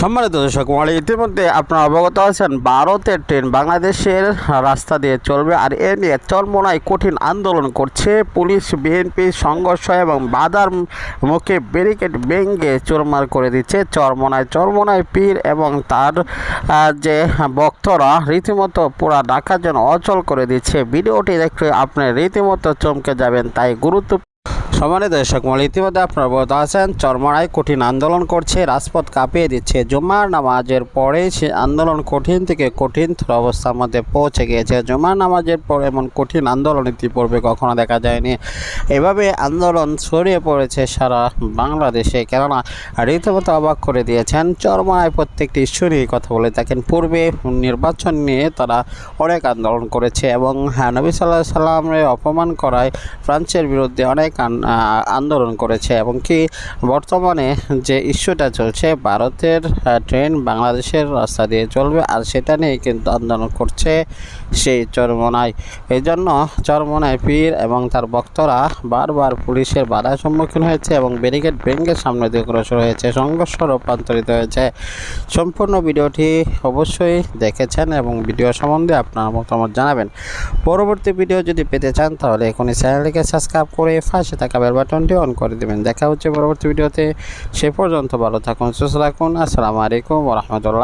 সম্মানিত দর্শক, মহলে ইতিমধ্যে আপনারা অবগত আছেন, ভারতের ট্রেন বাংলাদেশের রাস্তা দিয়ে চলবে আর এ নিয়ে চরমোনায় কঠিন আন্দোলন করছে পুলিশ, বিএনপি, সংঘর্ষ এবং বাধার মুখে ব্যারিকেড ভেঙে চোরমার করে দিচ্ছে চরমোনায়। চরমোনায় পীর এবং তার যে ভক্তরা রীতিমতো পুরা ঢাকার জন্য অচল করে দিচ্ছে। ভিডিওটি দেখলে আপনি রীতিমতো চমকে যাবেন, তাই গুরুত্ব সম্মানিত দর্শক মহল, ইতিমধ্যে আপনারা অবগত আছেন চরমরায় কঠিন আন্দোলন করছে, রাজপথ কাঁপিয়ে দিচ্ছে। জুমার নামাজের পরে সে আন্দোলন কঠিন থেকে কঠিন অবস্থার মধ্যে পৌঁছে গিয়েছে। জুমার নামাজের পর এমন কঠিন আন্দোলন ইতিপূর্বে কখনো দেখা যায়নি। এভাবে আন্দোলন ছড়িয়ে পড়েছে সারা বাংলাদেশে। কেননা, রীতিমতো অবাক করে দিয়েছেন চরমরায় প্রত্যেকটি ইস্যু নিয়ে কথা বলে থাকেন। পূর্বে নির্বাচন নিয়ে তারা অনেক আন্দোলন করেছে এবং হ্যাঁ নবী সাল্লাহ সাল্লামের অপমান করায় ফ্রান্সের বিরুদ্ধে অনেক আন্দোলন করেছে এবং কি বর্তমানে যে ইস্যুটা চলছে, ভারতের ট্রেন বাংলাদেশের রাস্তা দিয়ে চলবে আর সেটা নিয়ে কিন্তু আন্দোলন করছে সেই চরমনায় এই জন্য চরমনায় পীর এবং তার ভক্তরা বারবার পুলিশের বাধার সম্মুখীন হয়েছে এবং ব্যারিকেড ভেঙে সামনে দিয়ে অগ্রসর হয়েছে, সংঘর্ষ রূপান্তরিত হয়েছে। সম্পূর্ণ ভিডিওটি অবশ্যই দেখেছেন এবং ভিডিও সম্বন্ধে আপনার মতামত জানাবেন। পরবর্তী ভিডিও যদি পেতে চান তাহলে এখনই চ্যানেলটিকে সাবস্ক্রাইব করে পাশে থাকা বেল বাটনটি অন করে দেবেন। দেখা হচ্ছে পরবর্তী ভিডিওতে। সে পর্যন্ত ভালো থাকুন, সুস্থ থাকুন। আসসালামু আলাইকুম রহমতুল্লাহ।